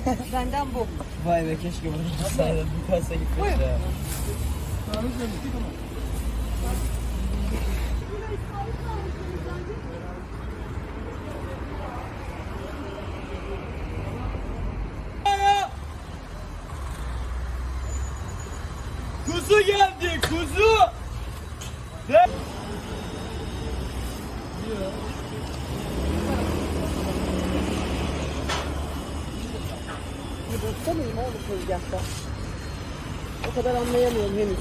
bu. Vay be keşke bunu tutsaydım. Bu kasa gitmesi ya. Kuzu geldi kuzu. Ne? Bosta mıyım oğlum tezgahta? O kadar anlayamıyorum henüz.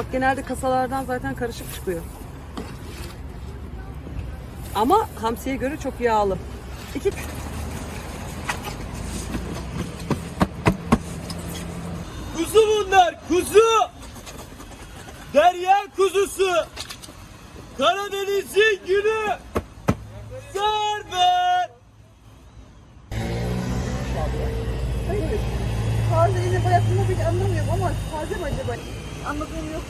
Bak genelde kasalardan zaten karışık çıkıyor. Ama hamsiye göre çok yağlı. İki Kuzu bunlar kuzu. Derya kuzusu. Karadeniz'in gülü. Sarber. Hayır. Taze yine bayatını bile anlamıyorum ama taze mi acaba? Anladığım yok.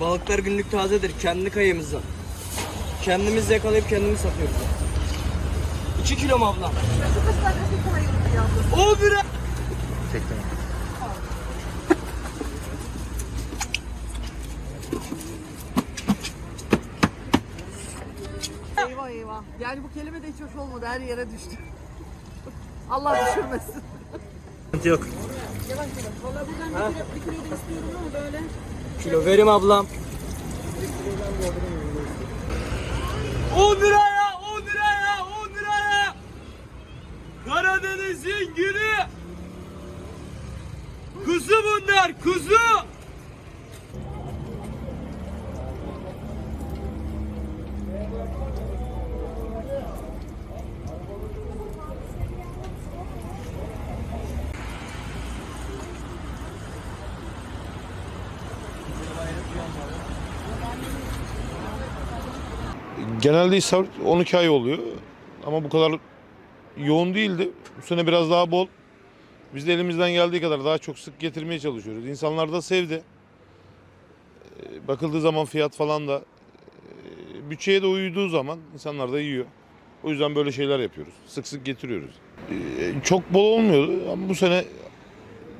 Balıklar günlük tazedir. Kendi kayımızdan. Kendimiz yakalayıp kendimiz satıyoruz. 2 kilo mu ablam? Şu kaç tane Eyvah eyvah. Yani bu kelime de hiç hoş olmadı. Her yere düştü. Allah düşürmesin. Yok. Yavaş yavaş. Valla buradan bir kilo, bir kilo da istiyorum ama böyle. Kilo verim ablam. 10 liraya, 10 liraya, 10 liraya. Karadeniz'in gülü. Kuzu bunlar, kuzu. Genelde istavrit 12 ay oluyor. Ama bu kadar yoğun değildi. Bu sene biraz daha bol. Biz de elimizden geldiği kadar daha çok sık getirmeye çalışıyoruz. İnsanlar da sevdi. Ee, Bakıldığı zaman fiyat falan da e, bütçeye de uyduğu zaman insanlar da yiyor. O yüzden böyle şeyler yapıyoruz. Sık sık getiriyoruz. Ee, Çok bol olmuyordu ama bu sene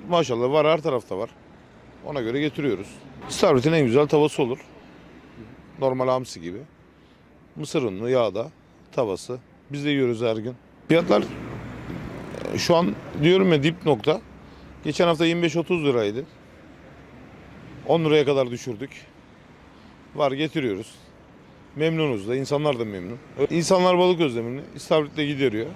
maşallah var her tarafta var. Ona göre getiriyoruz. İstavritin en güzel tavası olur. Normal hamsi gibi. Mısır unlu, yağda, tavası. Biz de yiyoruz her gün. Fiyatlar e, şu an diyorum ya dip nokta. Geçen hafta 25-30 liraydı. 10 liraya kadar düşürdük. Var getiriyoruz. Memnunuz da, insanlar da memnun. İnsanlar balık özlemini istavritle gideriyor.